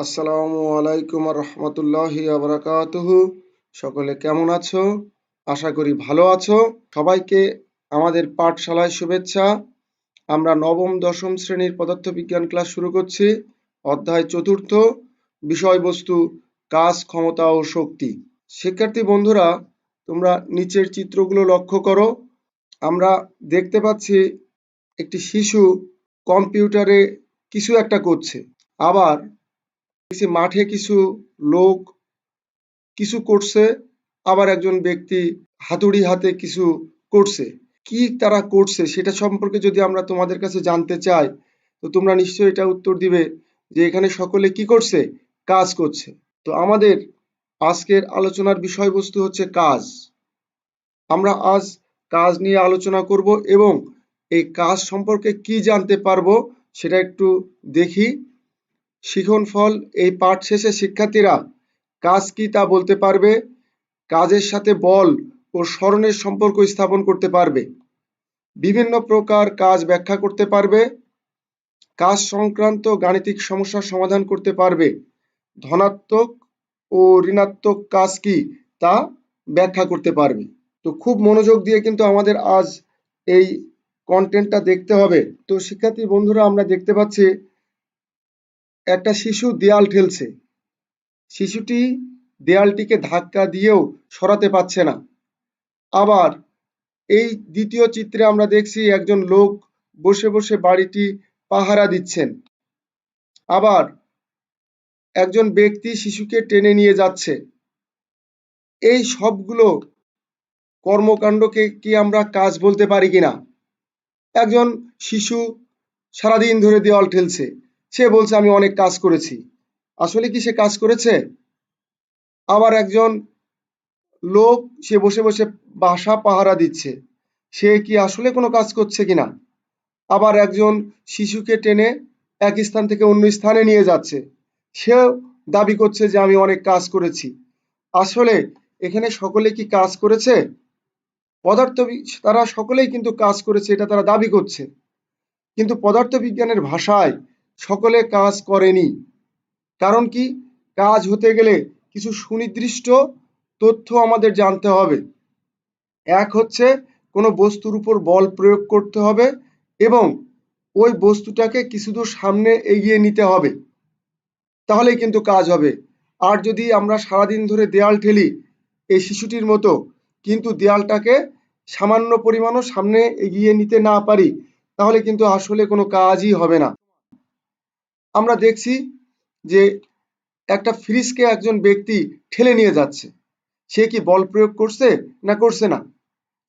আসসালামু আলাইকুম রহমতুল্লাহি আবরাকাতুহু সকলে কেমন আছো? আশা করি ভালো আছো। সবাইকে আমাদের পাঠশালায় শুভেচ্ছা। আমরা নবম, দশম শ্রেণির পদার্থবিজ্ঞান ক্লাস শুরু করছি। অধ্যায় চতুর্থ, বিষয়বস্তু, কাজ, ক্ষমতা ও শক্তি। শিক্ষার্থী বন্ধুরা, তোমরা নিচের চিত্রগুলো লক্ষ্য করো। আমরা দেখতে পাচ্ছি একটি শিশু কম্পিউটারে কিছু একটা করছে। আবার দেখছি মাঠে কিছু লোক, কিছু করছে, আবার একজন ব্যক্তি হাতুড়ি হাতে কিছু করছে। কি তারা করছে সেটা সম্পর্কে যদি আমরা তোমাদের কাছে জানতে চাই, তো তোমরা নিশ্চয়ই এটা উত্তর দিবে যে এখানে সকলে কি করছে, কাজ করছে। তো আমাদের আজকের আলোচনার বিষয়বস্তু হচ্ছে কাজ। আমরা আজ কাজ নিয়ে আলোচনা করব এবং এই কাজ সম্পর্কে কি জানতে পারব সেটা একটু দেখি। শিখন ফল এই পাঠ শেষে শিক্ষার্থীরা কাজ কি তা বলতে পারবে? কাজের সাথে বল ও স্মরণের সম্পর্ক স্থাপন করতে পারবে। বিভিন্ন প্রকার কাজ ব্যাখ্যা করতে পারবে। কাজ সংক্রান্ত গাণিতিক সমস্যার সমাধান করতে পারবে। ধনাত্মক ও ঋণাত্মক কাজ কি তা ব্যাখ্যা করতে পারবে। তো খুব মনোযোগ দিয়ে কিন্তু আমাদের আজ এই কন্টেন্টটা দেখতে হবে। তো শিক্ষার্থী বন্ধুরা, আমরা দেখতে পাচ্ছি একটা শিশু দেয়াল ঠেলছে। শিশুটি দেয়ালটিকে ধাক্কা দিয়েও সরাতে পারছে না। আবার এই দ্বিতীয় চিত্রে আমরা দেখছি একজন লোক বসে বসে বাড়িটি পাহারা দিচ্ছেন। আবার একজন ব্যক্তি শিশুকে টেনে নিয়ে যাচ্ছে। এই সবগুলো কর্মকাণ্ডকে কি আমরা কাজ বলতে পারি কিনা? একজন শিশু সারাদিন ধরে দেওয়াল ঠেলছে। সে বলছে, আমি অনেক কাজ করেছি। আসলে কি সে কাজ করেছে? আবার একজন লোক, সে বসে বসে বাসা পাহারা দিচ্ছে। সে কি আসলে কোনো কাজ করছে কিনা? আবার একজন শিশুকে টেনে এক স্থান থেকে অন্য স্থানে নিয়ে যাচ্ছে। সেও দাবি করছে যে, আমি অনেক কাজ করেছি। আসলে এখানে সকলে কি কাজ করেছে? পদার্থ তারা সকলেই কিন্তু কাজ করেছে, এটা তারা দাবি করছে। কিন্তু পদার্থ বিজ্ঞানের ভাষায় সকলে কাজ করেনি। কারণ কি? কাজ হতে গেলে কিছু সুনির্দিষ্ট তথ্য আমাদের জানতে হবে। এক হচ্ছে, কোনো বস্তুর উপর বল প্রয়োগ করতে হবে এবং ওই বস্তুটাকে কিছু দূর সামনে এগিয়ে নিতে হবে। তাহলেই কিন্তু কাজ হবে। আর যদি আমরা সারাদিন ধরে দেয়াল ঠেলি এই শিশুটির মতো, কিন্তু দেয়ালটাকে সামান্য পরিমাণও সামনে এগিয়ে নিতে না পারি, তাহলে কিন্তু আসলে কোনো কাজই হবে না। আমরা দেখছি যে একটা ফ্রিজকে একজন ব্যক্তি ঠেলে নিয়ে যাচ্ছে। সে কি বল প্রয়োগ করছে না করছে না?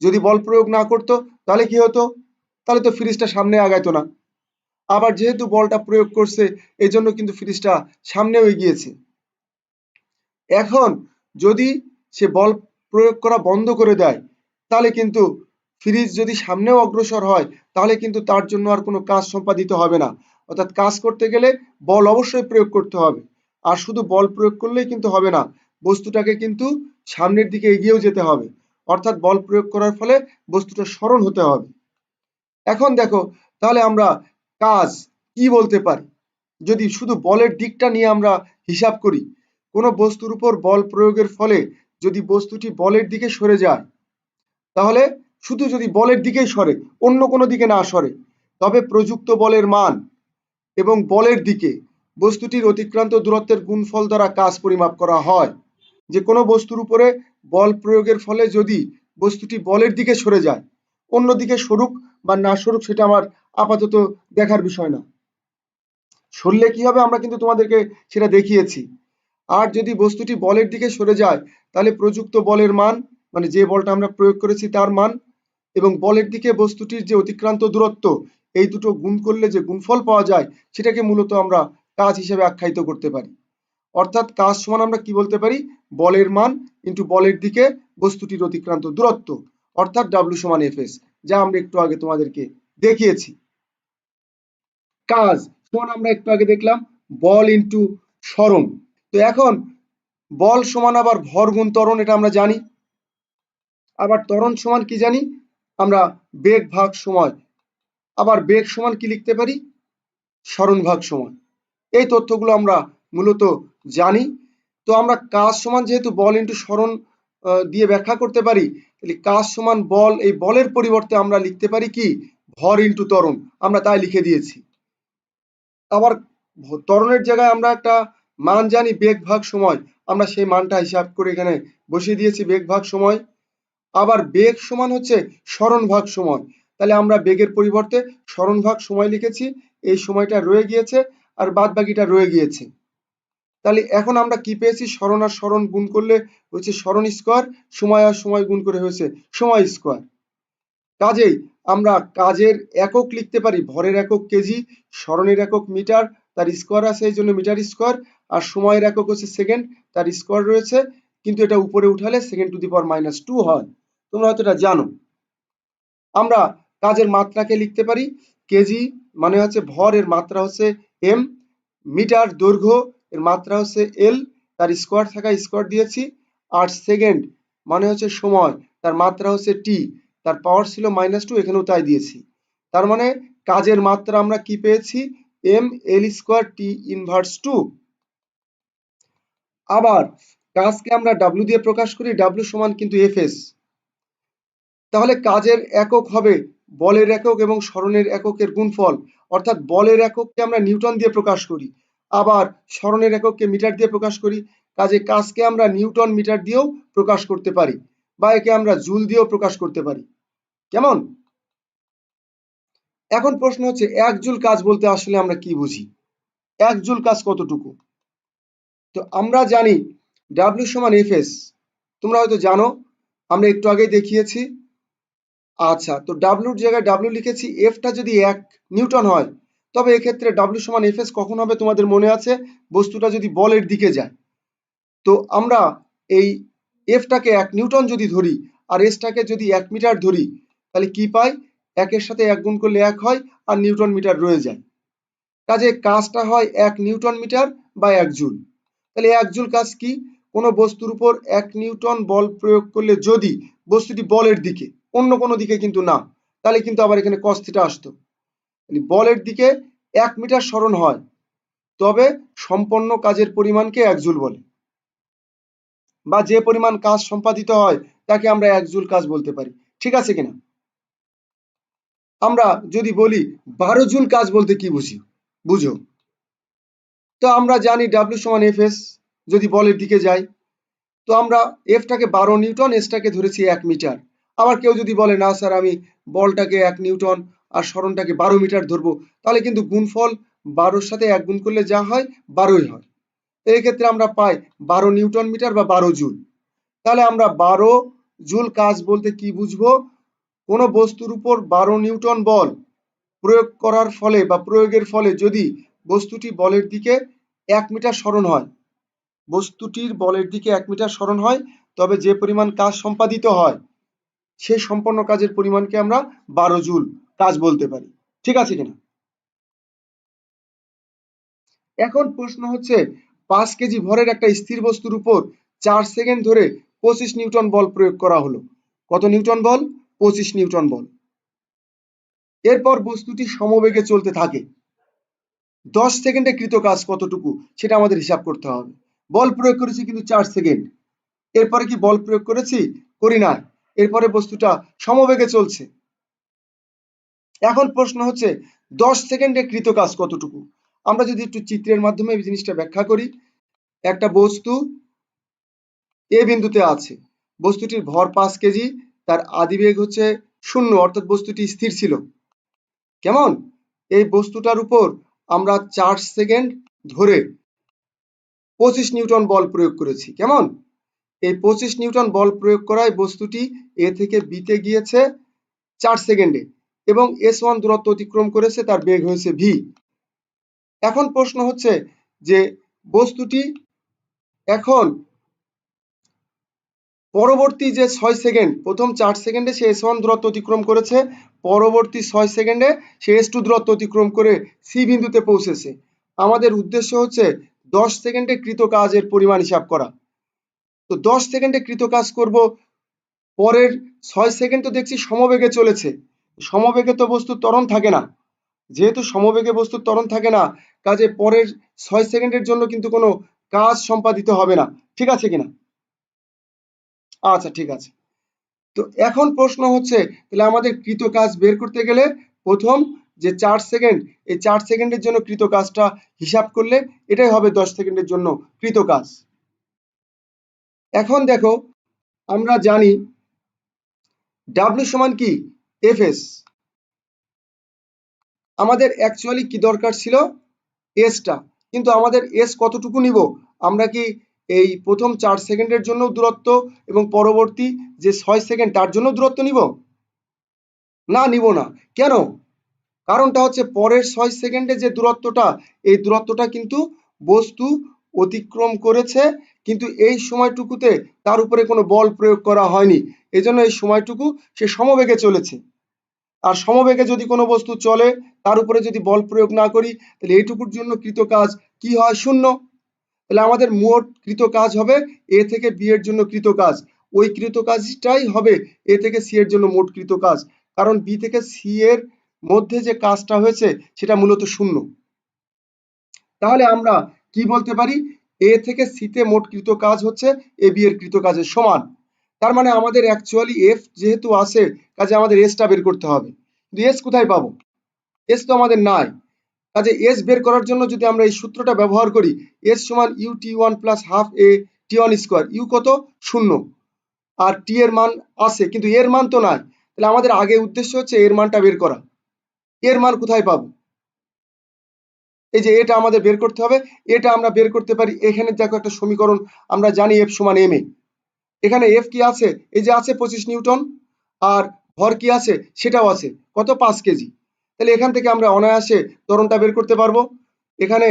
যদি বল প্রয়োগ না করতো, তাহলে কি হতো? তাহলে তো ফ্রিজটা সামনে আগাইতো না। আবার যেহেতু বলটা প্রয়োগ করছে এই জন্য কিন্তু ফ্রিজটা সামনেও এগিয়েছে এখন যদি সে বল প্রয়োগ করা বন্ধ করে দেয়, তাহলে কিন্তু ফ্রিজ যদি সামনেও অগ্রসর হয়, তাহলে কিন্তু তার জন্য আর কোনো কাজ সম্পাদিত হবে না। অর্থাৎ কাজ করতে গেলে বল অবশ্যই প্রয়োগ করতে হবে। আর শুধু বল প্রয়োগ করলেই কিন্তু হবে না, বস্তুটাকে কিন্তু সামনের দিকে এগিয়েও যেতে হবে। অর্থাৎ বল প্রয়োগ করার ফলে বস্তুটা স্মরণ হতে হবে। এখন দেখো, তাহলে আমরা কাজ কি বলতে পারি? যদি শুধু বলের দিকটা নিয়ে আমরা হিসাব করি, কোনো বস্তুর উপর বল প্রয়োগের ফলে যদি বস্তুটি বলের দিকে সরে যায়, তাহলে শুধু যদি বলের দিকেই সরে, অন্য কোনো দিকে না সরে, তবে প্রযুক্ত বলের মান এবং বলের দিকে। বস্তুটির অতিক্রান্ত দূরত্বের গুণফল দ্বারা কাজ পরিমাপ করা হয়। যে কোনো বস্তুর উপরে বল প্রয়োগের ফলে যদি বস্তুটি বলের দিকে সরে যায়, অন্যদিকে সরুক বা না সরুক সেটা আমার আপাতত দেখার বিষয় না। সরলে কি হবে আমরা কিন্তু তোমাদেরকে সেটা দেখিয়েছি। আর যদি বস্তুটি বলের দিকে সরে যায়, তাহলে প্রযুক্ত বলের মান মানে যে বলটা আমরা প্রয়োগ করেছি তার মান এবং বলের দিকে বস্তুটির যে অতিক্রান্ত দূরত্ব এই দুটো গুণ করলে যে গুণফল পাওয়া যায়, সেটাকে মূলত আমরা কাজ হিসেবে আখ্যায়িত করতে পারি। অর্থাৎ কাজ সমান আমরা কি বলতে পারি? বলের মান ইন্টু বলের দিকে বস্তুটির অতিক্রান্ত দূরত্ব, অর্থাৎ ডাব্লু সমান এফ এস যা আমরা একটু আগে তোমাদেরকে দেখিয়েছি। কাজ সমান আমরা একটু আগে দেখলাম, বল ইন্টু স্মরণ তো এখন বল সমান আবার ভর গুণ ত্বরণ, এটা আমরা জানি। আবার ত্বরণ সমান কি জানি? আমরা বেগ ভাগ সময় আবার বেগ সমান কি লিখতে পারি? স্মরণ ভাগ সময় এই তথ্যগুলো আমরা মূলত জানি। তো আমরা কাজ সমান যেহেতু বল ইন্টু আহ, দিয়ে ব্যাখ্যা করতে পারি তাহলে কাজ সমান বল এই বলের পরিবর্তে আমরা লিখতে পারি কি? ভর ইন্টু তরণ আমরা তাই লিখে দিয়েছি। আবার তরণের জায়গায় আমরা একটা মান জানি বেগ ভাগ সময়। আমরা সেই মানটা হিসাব করে এখানে বসিয়ে দিয়েছি বেগ ভাগ সময়। আবার বেগ সমান হচ্ছে স্মরণ ভাগ সময়। তাহলে আমরা বেগের পরিবর্তে স্মরণ ভাগ সময় লিখেছি, এই সময়টা রয়ে গিয়েছে আর বাদ বাকিটা রয়ে গিয়েছে। তাহলে এখন আমরা কি পেয়েছি? স্মরণ আর স্মরণ গুণ করলে হচ্ছে স্মরণ স্কোয়ার, সময় আর সময় গুণ করে হয়েছে সময় স্কোয়ার। কাজেই আমরা কাজের একক লিখতে পারি, ভরের একক কেজি, স্মরণের একক মিটার, তার স্কোয়ার আছে এই জন্য মিটার স্কোয়ার, আর সময়ের একক হচ্ছে সেকেন্ড, তার স্কোয়ার রয়েছে, কিন্তু এটা উপরে উঠালে second to the power minus two হয়। তোমরা হয়তো এটা জানো। আমরা কাজের মাত্রাকে লিখতে পারি। কেজি মানে হচ্ছে ভর, এর মাত্রা হচ্ছে এম মিটার দৈর্ঘ্য, এর মাত্রা হচ্ছে এল তার স্কোয়ার থাকা স্কোয়ার দিয়েছি। আর সেকেন্ড মানে হচ্ছে সময়, তার মাত্রা হচ্ছে টি তার পাওয়ার ছিল মাইনাস টু এখানেও তাই দিয়েছি। তার মানে কাজের মাত্রা আমরা কি পেয়েছি? M L square T inverse two আবার কাজকে আমরা ডাব্লিউ দিয়ে প্রকাশ করি ডাব্লিউ সমান কিন্তু এফ এস তাহলে কাজের একক হবে বলের একক এবং স্মরণের এককের গুণফল, অর্থাৎ বলের একককে আমরা নিউটন দিয়ে প্রকাশ করি, আবার স্মরণের একককে মিটার দিয়ে প্রকাশ করি, কাজে কাজকে আমরা নিউটন মিটার দিয়েও প্রকাশ করতে পারি, বা একে আমরা জুল দিয়েও প্রকাশ করতে পারি। কেমন? এখন প্রশ্ন হচ্ছে, এক জুল কাজ বলতে আসলে আমরা কি বুঝি? এক জুল কাজ কতটুকু? তো আমরা জানি ডাব্লিউ সমান এফ এস তোমরা হয়তো জানো, আমরা একটু আগেই দেখিয়েছি আচ্ছা তো ডাব্লিউর জায়গায় ডাব্লিউ লিখেছি এফটা যদি এক নিউটন হয়, তবে এক্ষেত্রে ডাব্লিউ সমান এফ এস কখন হবে তোমাদের মনে আছে? বস্তুটা যদি বলের দিকে যায়। তো আমরা এই এফটাকে এক নিউটন যদি ধরি, আর এসটাকে যদি এক মিটার ধরি, তাহলে কি পাই? একের সাথে এক গুণ করলে এক হয়, আর নিউটন মিটার রয়ে যায়। কাজে কাজটা হয় এক নিউটন মিটার বা এক জুল। তাহলে এক জুল কাজ কি? কোনো বস্তুর উপর এক নিউটন বল প্রয়োগ করলে যদি বস্তুটি বলের দিকে অন্য কোনো দিকে কিন্তু না। তাহলে কিন্তু আবার এখানে কস থিটা আসতো। বলের দিকে এক মিটার স্মরণ হয়, তবে সম্পন্ন কাজের পরিমাণকে এক জুল বলে। বা যে পরিমাণ কাজ সম্পাদিত হয়, তাকে আমরা এক জুল কাজ বলতে পারি। ঠিক আছে কিনা? আমরা যদি বলি বারো জুল কাজ বলতে কি বুঝি? বুঝো। তো আমরা জানি ডাব্লিউ সমান এফ এস যদি বলের দিকে যাই, তো আমরা এফটাকে বারো নিউটন এসটাকে ধরেছি এক মিটার। আবার কেউ যদি বলে, না স্যার, আমি বলটাকে এক নিউটন আর স্মরণটাকে বারো মিটার ধরবো, তাহলে কিন্তু গুণফল বারোর সাথে এক গুণ করলে যা হয়, বারোই হয়। এই ক্ষেত্রে আমরা পাই বারো নিউটন মিটার বা বারো জুল। তাহলে আমরা বারো জুল কাজ বলতে কি বুঝব? কোনো বস্তুর উপর বারো নিউটন বল প্রয়োগ করার ফলে বা প্রয়োগের ফলে যদি বস্তুটি বলের দিকে এক মিটার স্মরণ হয়, বস্তুটির বলের দিকে এক মিটার স্মরণ হয়, তবে যে পরিমাণ কাজ সম্পাদিত হয় সেই সম্পন্ন কাজের পরিমাণকে আমরা বারো জুল কাজ বলতে পারি। ঠিক আছে কিনা? এখন প্রশ্ন হচ্ছে, পাঁচ কেজি ভরের একটা স্থির বস্তুর উপর চার সেকেন্ড ধরে পঁচিশ নিউটন বল প্রয়োগ করা হলো। কত নিউটন বল? পঁচিশ নিউটন বল। এরপর বস্তুটি সমবেগে চলতে থাকে। দশ সেকেন্ডে কৃত কাজ কতটুকু সেটা আমাদের হিসাব করতে হবে। বল প্রয়োগ করেছি কিন্তু চার সেকেন্ড। এরপরে কি বল প্রয়োগ করেছি? করি না এরপরে বস্তুটা সমবেগে চলছে। এখন প্রশ্ন হচ্ছে, দশ সেকেন্ডে কৃত কাজ কতটুকু? আমরা যদি একটু চিত্রের মাধ্যমে জিনিসটা ব্যাখ্যা করি, একটা বস্তু এ বিন্দুতে আছে। বস্তুটির ভর পাঁচ কেজি, তার আদিবেগ হচ্ছে শূন্য, অর্থাৎ বস্তুটি স্থির ছিল। কেমন? এই বস্তুটার উপর আমরা চার সেকেন্ড ধরে পঁচিশ নিউটন বল প্রয়োগ করেছি। কেমন? এই পঁচিশ নিউটন বল প্রয়োগ করায় বস্তুটি এ থেকে বিতে গিয়েছে চার সেকেন্ডে এবং এস ওয়ান দূরত্ব অতিক্রম করেছে, তার বেগ হয়েছে ভি। এখন প্রশ্ন হচ্ছে যে বস্তুটি এখন পরবর্তী যে ছয় সেকেন্ড, প্রথম চার সেকেন্ডে সে এস ওয়ান দূরত্ব অতিক্রম করেছে, পরবর্তী ছয় সেকেন্ডে সে এস টু দূরত্ব অতিক্রম করে সি বিন্দুতে পৌঁছেছে। আমাদের উদ্দেশ্য হচ্ছে দশ সেকেন্ডে কৃত কাজের পরিমাণ হিসাব করা। তো দশ সেকেন্ডে কৃত কাজ করব, পরের ছয় সেকেন্ড তো দেখছি সমবেগে চলেছে। সমবেগে তো বস্তু ত্বরণ থাকে না। যেহেতু সমবেগে বস্তু ত্বরণ থাকে না, কাজে পরের ছয় সেকেন্ডের জন্য কিন্তু কোনো কাজ সম্পাদিত হবে না। ঠিক আছে কিনা? আচ্ছা ঠিক আছে। তো এখন প্রশ্ন হচ্ছে, তাহলে আমাদের কৃত কাজ বের করতে গেলে প্রথম যে চার সেকেন্ড, এই চার সেকেন্ডের জন্য কৃত কাজটা হিসাব করলে এটাই হবে দশ সেকেন্ডের জন্য কৃত কাজ। এখন দেখো, আমরা জানি ডাব্লিউ সমান কি? এফএস আমাদের অ্যাকচুয়ালি কি দরকার ছিল? এসটা কিন্তু আমাদের এস কতটুকু নিব? আমরা কি এই প্রথম চার সেকেন্ডের জন্য দূরত্ব এবং পরবর্তী যে ছয় সেকেন্ড, তার জন্য দূরত্ব নিব? না নিব না। কেন? কারণটা হচ্ছে পরের ছয় সেকেন্ডে যে দূরত্বটা, এই দূরত্বটা কিন্তু বস্তু অতিক্রম করেছে, কিন্তু এই সময়টুকুতে তার উপরে কোনো বল প্রয়োগ করা হয়নি। এজন্য এই সময়টুকু সে সমবেগে চলেছে। আর সমবেগে যদি কোনো বস্তু চলে, তার উপরে যদি বল প্রয়োগ না করি, তাহলে এইটুকুর জন্য কৃত কাজ কি হয়? শূন্য। তাহলে আমাদের মোট কৃত কাজ হবে এ থেকে বি এর জন্য কৃত কাজ ওই কৃত কাজটাই হবে এ থেকে সি এর জন্য মোট কৃত কাজ কারণ বি থেকে সি এর মধ্যে যে কাজটা হয়েছে, সেটা মূলত শূন্য। তাহলে আমরা কি বলতে পারি? এ থেকে সিতে মোট কৃত কাজ হচ্ছে এ বি এর কৃত কাজের সমান। তার মানে আমাদের অ্যাকচুয়ালি এফ যেহেতু আছে, কাজে আমাদের এসটা বের করতে হবে। কিন্তু এস কোথায় পাবো? এস তো আমাদের নাই। কাজে এস বের করার জন্য যদি আমরা এই সূত্রটা ব্যবহার করি এস সমান U T one plus half A T one square U কত? শূন্য। আর টি এর মান আছে, কিন্তু এর মান তো নাই। তাহলে আমাদের আগে উদ্দেশ্য হচ্ছে এর মানটা বের করা। এর মান কোথায় পাবো? এই যে এটা আমাদের বের করতে হবে, এটা আমরা বের করতে পারি, এখানে দেখো একটা সমীকরণ, আমরা জানি এফ সমান এম এ এখানে এফ কি আছে? এই যে আছে পঁচিশ নিউটন, আর ভর কি আছে? সেটাও আছে, কত? পাঁচ কেজি। তাহলে এখান থেকে আমরা অনায়াসে তরণটা বের করতে পারব। এখানে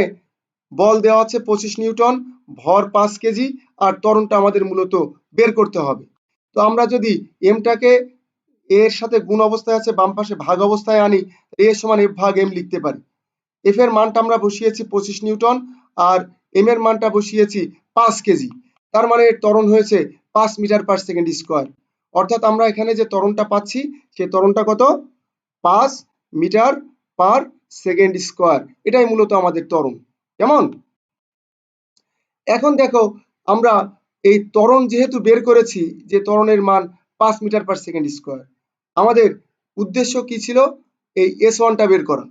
বল দেওয়া আছে পঁচিশ নিউটন, ভর পাঁচ কেজি, আর তরণটা আমাদের মূলত বের করতে হবে। তো আমরা যদি এমটাকে এর সাথে গুণ অবস্থায় আছে, বাম পাশে ভাগ অবস্থায় আনি এ সমান এফ ভাগ এম লিখতে পারি। এফ এর মানটা আমরা বসিয়েছি পঁচিশ নিউটন আর এম এর মানটা বসিয়েছি পাঁচ কেজি। তার মানে এর ত্বরণ হয়েছে পাঁচ মিটার পার সেকেন্ড স্কোয়ার। অর্থাৎ আমরা এখানে যে ত্বরণটা পাচ্ছি সেই ত্বরণটা কত? পাঁচ মিটার পার সেকেন্ড স্কোয়ার। এটাই মূলত আমাদের ত্বরণ। কেমন? এখন দেখো, আমরা এই ত্বরণ যেহেতু বের করেছি, যে ত্বরণের মান পাঁচ মিটার পার সেকেন্ড স্কোয়ার, আমাদের উদ্দেশ্য কি ছিল? এই এস ওয়ানটা বের করা।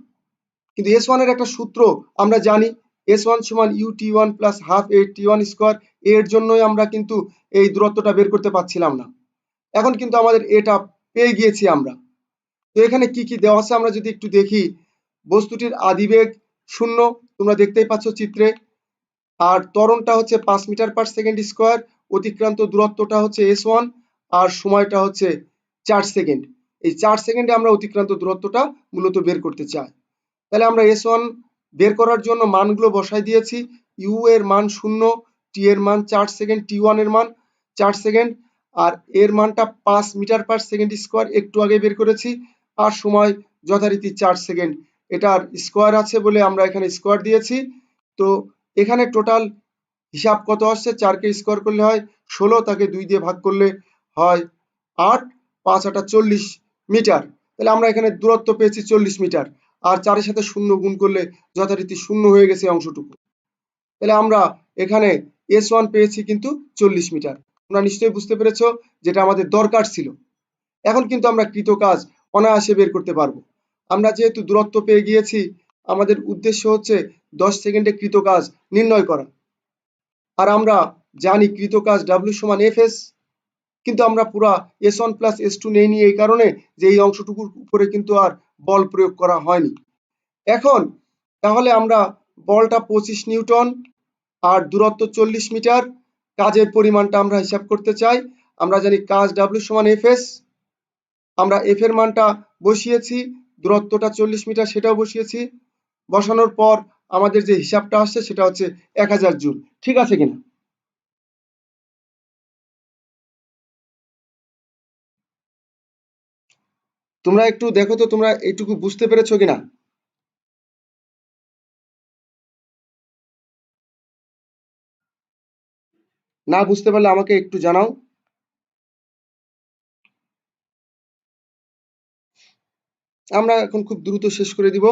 কিন্তু এস ওয়ানের একটা সূত্র আমরা জানি এস ওয়ান সমান U T one plus half A T one square এর জন্যই আমরা কিন্তু এই দূরত্বটা বের করতে পারছিলাম না। এখন কিন্তু আমাদের এটা পেয়ে গিয়েছি আমরা। তো এখানে কি কি দেওয়া আছে আমরা যদি একটু দেখি, বস্তুটির আদিবেগ শূন্য, তোমরা দেখতেই পাচ্ছ চিত্রে। আর ত্বরণটা হচ্ছে পাঁচ মিটার পার সেকেন্ড স্কোয়ার অতিক্রান্ত দূরত্বটা হচ্ছে এস ওয়ান আর সময়টা হচ্ছে চার সেকেন্ড এই চার সেকেন্ডে আমরা অতিক্রান্ত দূরত্বটা মূলত বের করতে চাই। তাহলে আমরা এস ওয়ান বের করার জন্য মানগুলো বসাই দিয়েছি। ইউ এর মান শূন্য টি এর মান চার সেকেন্ড টি ওয়ানের মান চার সেকেন্ড আর এর মানটা পাঁচ মিটার পার সেকেন্ড স্কোয়ার একটু আগে বের করেছি, আর সময় যথারীতি চার সেকেন্ড এটার স্কোয়ার আছে বলে আমরা এখানে স্কোয়ার দিয়েছি। তো এখানে টোটাল হিসাব কত আসছে? চারকে স্কোয়ার করলে হয় ষোলো, তাকে দুই দিয়ে ভাগ করলে হয় আট, পাঁচ আটা চল্লিশ মিটার। তাহলে আমরা এখানে দূরত্ব পেয়েছি চল্লিশ মিটার। আর চারের সাথে শূন্য গুণ করলে যথারীতি শূন্য হয়ে গেছে অংশটুকু। তাহলে আমরা এখানে এস ওয়ান পেয়েছি কিন্তু চল্লিশ মিটার। তোমরা নিশ্চয়ই বুঝতে পেরেছ যেটা আমাদের দরকার ছিল। এখন কিন্তু আমরা কৃত কাজ অনায়াসে বের করতে পারব। আমরা যেহেতু দূরত্ব পেয়ে গিয়েছি, আমাদের উদ্দেশ্য হচ্ছে দশ সেকেন্ডে কৃত কাজ নির্ণয় করা। আর আমরা জানি কৃত কাজ ডাব্লিউ সমান এফ এস কিন্তু আমরা পুরা S one plus S two নেইনি এই কারণে যে এই অংশটুকুর উপরে কিন্তু আর বল প্রয়োগ করা হয়নি। এখন তাহলে আমরা বলটা পঁচিশ নিউটন আর দূরত্ব চল্লিশ মিটার, কাজের পরিমাণটা আমরা হিসাব করতে চাই। আমরা জানি কাজ ডাব্লিউ সমান এফ এস আমরা এফ এর মানটা বসিয়েছি, দূরত্বটা চল্লিশ মিটার সেটাও বসিয়েছি। বসানোর পর আমাদের যে হিসাবটা আসছে সেটা হচ্ছে এক হাজার জুল। ঠিক আছে কিনা? তোমরা একটু দেখো তো, তোমরা এইটুকু বুঝতে পেরেছ কিনা? না বুঝতে পারলে আমাকে একটু জানাও। আমরা এখন খুব দ্রুত শেষ করে দিব।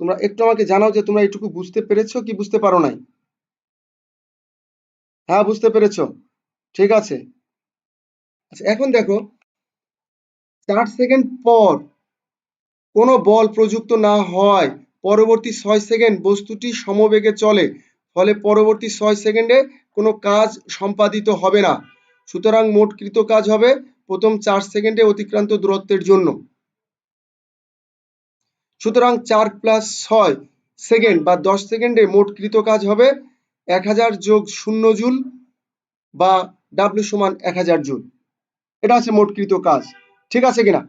তোমরা একটু আমাকে জানাও যে তোমরা এটুকু বুঝতে পেরেছ কি বুঝতে পারো নাই? হ্যাঁ বুঝতে পেরেছ। ঠিক আছে। আচ্ছা এখন দেখো চার সেকেন্ড পর কোনো বল প্রযুক্ত না হয়, পরবর্তী ছয় সেকেন্ড বস্তুটি সমবেগে চলে, ফলে পরবর্তী ছয় সেকেন্ডে কোনো কাজ সম্পাদিত হবে না। সুতরাং মোট কৃত কাজ হবে প্রথম চার সেকেন্ডে অতিক্রান্ত দূরত্বের জন্য। সুতরাং চার প্লাস ছয় সেকেন্ড বা দশ সেকেন্ডে মোট কৃত কাজ হবে এক হাজার যোগ শূন্য জুল বা ডাব্লিউ সমান এক হাজার জুল। এটা হচ্ছে মোট কৃত কাজ। ঠিক আছে কিনা?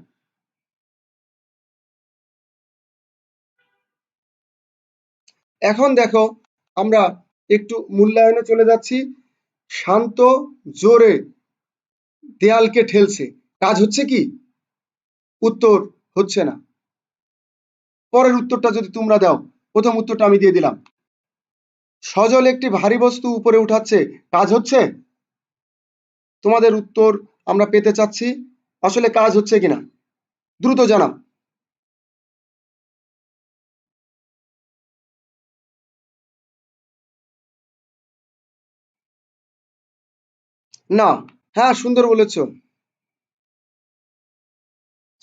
এখন দেখো, আমরা একটু মূল্যায়নে চলে যাচ্ছি। শান্ত জোরে দেয়ালকে ঠেলছে। কাজ হচ্ছে কি? উত্তর হচ্ছে না। পরের উত্তরটা যদি তোমরা দাও, প্রথম উত্তরটা আমি দিয়ে দিলাম। সজল একটি ভারী বস্তু উপরে উঠাচ্ছে। কাজ হচ্ছে? তোমাদের উত্তর আমরা পেতে চাচ্ছি। আসলে কাজ হচ্ছে কিনা? দ্রুত জানাও। না হ্যাঁ সুন্দর বলেছ।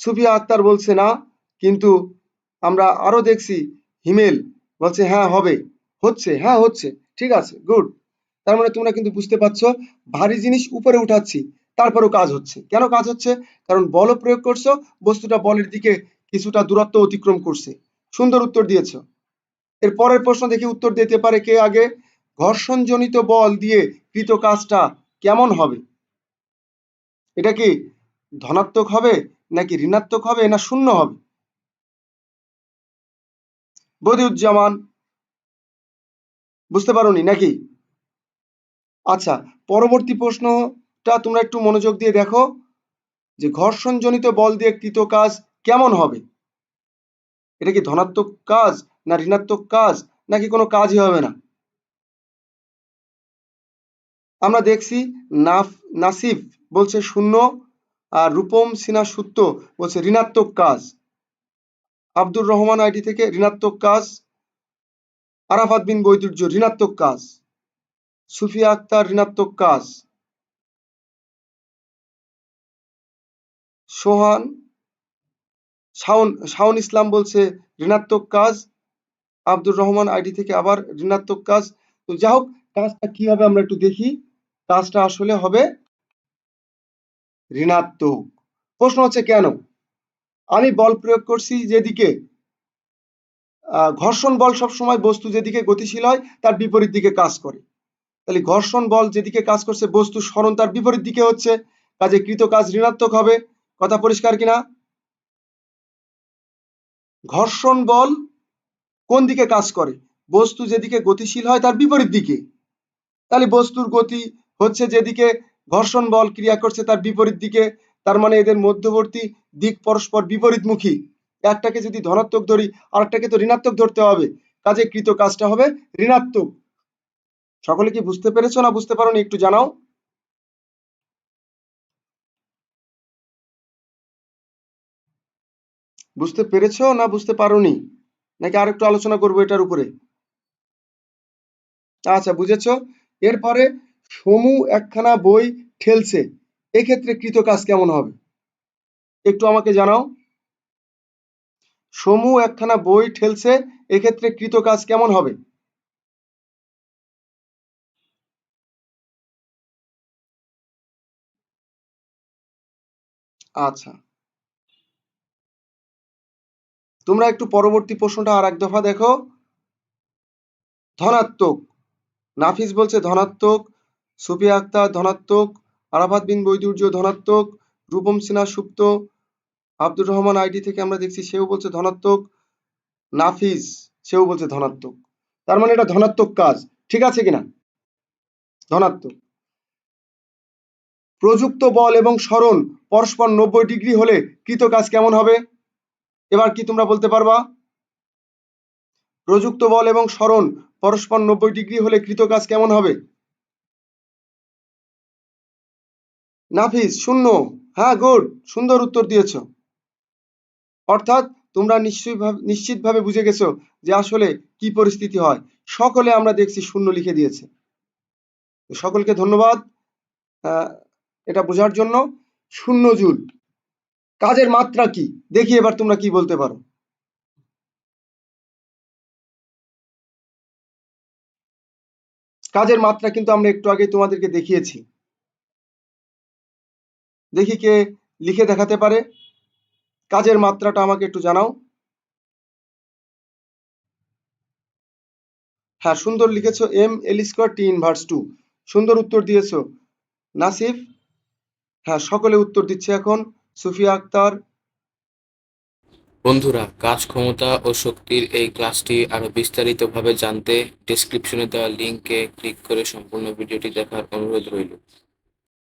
সুফিয়া আক্তার বলছে না, কিন্তু আমরা আরও দেখছি, হিমেল বলছে হ্যাঁ হবে। হচ্ছে হ্যাঁ হচ্ছে, ঠিক আছে, গুড। তার মানে তোমরা কিন্তু বুঝতে পারছ, ভারী জিনিস উপরে উঠাচ্ছি। তারপরেও কাজ হচ্ছে। কেন কাজ হচ্ছে? কারণ বল প্রয়োগ করছ, বস্তুটা বলের দিকে কিছুটা দূরত্ব অতিক্রম করছে। সুন্দর উত্তর দিয়েছ। এর পরের প্রশ্ন দেখি উত্তর দিতে পারে কে আগে? ঘর্ষণজনিত বল দিয়ে কৃত কাজটা কেমন হবে? এটা কি ধনাত্মক হবে নাকি ঋণাত্মক হবে না শূন্য হবে? বদিউজ্জামান, বুঝতে পারোনি নাকি? আচ্ছা পরবর্তী প্রশ্নটা তোমরা একটু মনোযোগ দিয়ে দেখো যে ঘর্ষণজনিত বল দিয়ে কৃত কাজ কেমন হবে? এটা কি ধনাত্মক কাজ না ঋণাত্মক কাজ নাকি কোনো কাজই হবে না? আমরা দেখছি নাফ, নাসিফ বলছে শূন্য আর রূপম সিনা সুত্ত বলছে ঋণাত্মক কাজ। আব্দুর রহমান আইডি থেকে ঋণাত্মক কাজ। আরাফাত বিন বৈদুর্য ঋণাত্মক কাজ। সুফিয়া আক্তার ঋণাত্মক কাজ। সোহান, শাওন শাওন ইসলাম বলছে, ঋণাত্মক কাজ। আব্দুর রহমান আইডি থেকে আবার, ঋণাত্মক কাজ। তো যা হোক, কাজটা কি হবে আমরা একটু দেখি, কাজটা আসলে হবে ঋণাত্মক। প্রশ্ন হচ্ছে কেন? আমি বল প্রয়োগ করছি যেদিকে ঘর্ষণ বল সবসময় বস্তু যেদিকে গতিশীল হয়, তার বিপরীত দিকে কাজ করে। তাহলে ঘর্ষণ বল যেদিকে কাজ করছে, বস্তু স্মরণ তার বিপরীত দিকে হচ্ছে। কাজে কৃত কাজ ঋণাত্মক হবে। কথা পরিষ্কার কিনা? ঘর্ষণ বল কোন দিকে কাজ করে? বস্তু যেদিকে গতিশীল হয় তার বিপরীত দিকে। তাহলে বস্তুর গতি হচ্ছে যেদিকে ঘর্ষণ বল ক্রিয়া করছে তার বিপরীত দিকে, তার মানে এদের মধ্যবর্তী দিক পরস্পর বিপরীতমুখী। একটাকে যদি ধনাত্মক ধরি, আরেকটাকে তো ঋণাত্মক ধরতে হবে। কাজে কৃত কাজটা হবে ঋণাত্মক। সকলে কি বুঝতে পেরেছ না বুঝতে পারো একটু জানাও। বুঝতে পেরেছ না বুঝতে পারোনি? নাকি আরেকটু আলোচনা করব এটার উপরে? আচ্ছা বুঝেছ? এরপরে সমু একখানা বই ঠেলছে। এক্ষেত্রে কৃত কাজ কেমন হবে? একটু আমাকে জানাও। সমু একখানা বই ঠেলছে, এক্ষেত্রে কৃত কাজ কেমন হবে? আচ্ছা। তোমরা একটু পরবর্তী প্রশ্নটা আর এক দফা দেখো। ধনাত্মক। নাফিস বলছে ধনাত্মক, সুফিয়া আক্তার ধনাত্মক, আরাফাত বিন বৈদুর্য ধনাত্মক, রূপম সিনহা সুপ্ত, আব্দুর রহমান আইডি থেকে আমরা দেখছি সেও বলছে ধনাত্মক, নাফিস সেও বলছে ধনাত্মক। তার মানে এটা ধনাত্মক কাজ, ঠিক আছে কিনা? ধনাত্মক। প্রযুক্ত বল এবং স্মরণ, পরস্পর নব্বই ডিগ্রি হলে কৃত কাজ কেমন হবে? এবার কি তোমরা বলতে পারবা? প্রযুক্ত বল এবং স্মরণ, পরস্পর নব্বই ডিগ্রি হলে কৃত কাজ কেমন হবে? নাফিস, শূন্য। হ্যাঁ গুড। সুন্দর উত্তর দিয়েছ। অর্থাৎ তোমরা নিশ্চয়ই নিশ্চিতভাবে বুঝে গেছো যে আসলে কি পরিস্থিতি হয়। সকলে আমরা দেখছি শূন্য লিখে দিয়েছে। সকলকে ধন্যবাদ এটা বোঝার জন্য। শূন্য জুল। কাজের মাত্রা কি? দেখি এবার তোমরা কি বলতে পারো। কাজের মাত্রা কিন্তু আমরা একটু আগে তোমাদেরকে দেখিয়েছি। দেখি কে লিখে দেখাতে পারে। কাজের মাত্রাটা আমাকে একটু জানাও। হ্যাঁ সুন্দর লিখেছো। M L square T inverse two. সুন্দর উত্তর দিয়েছ। নাসিফ। হ্যাঁ সকলে উত্তর দিচ্ছে এখন। সুফিয়া আক্তার। বন্ধুরা, কাজ ক্ষমতা ও শক্তির এই ক্লাসটি আরও বিস্তারিতভাবে জানতে ডেসক্রিপশনে দেওয়া লিঙ্কে ক্লিক করে সম্পূর্ণ ভিডিওটি দেখার অনুরোধ রইল।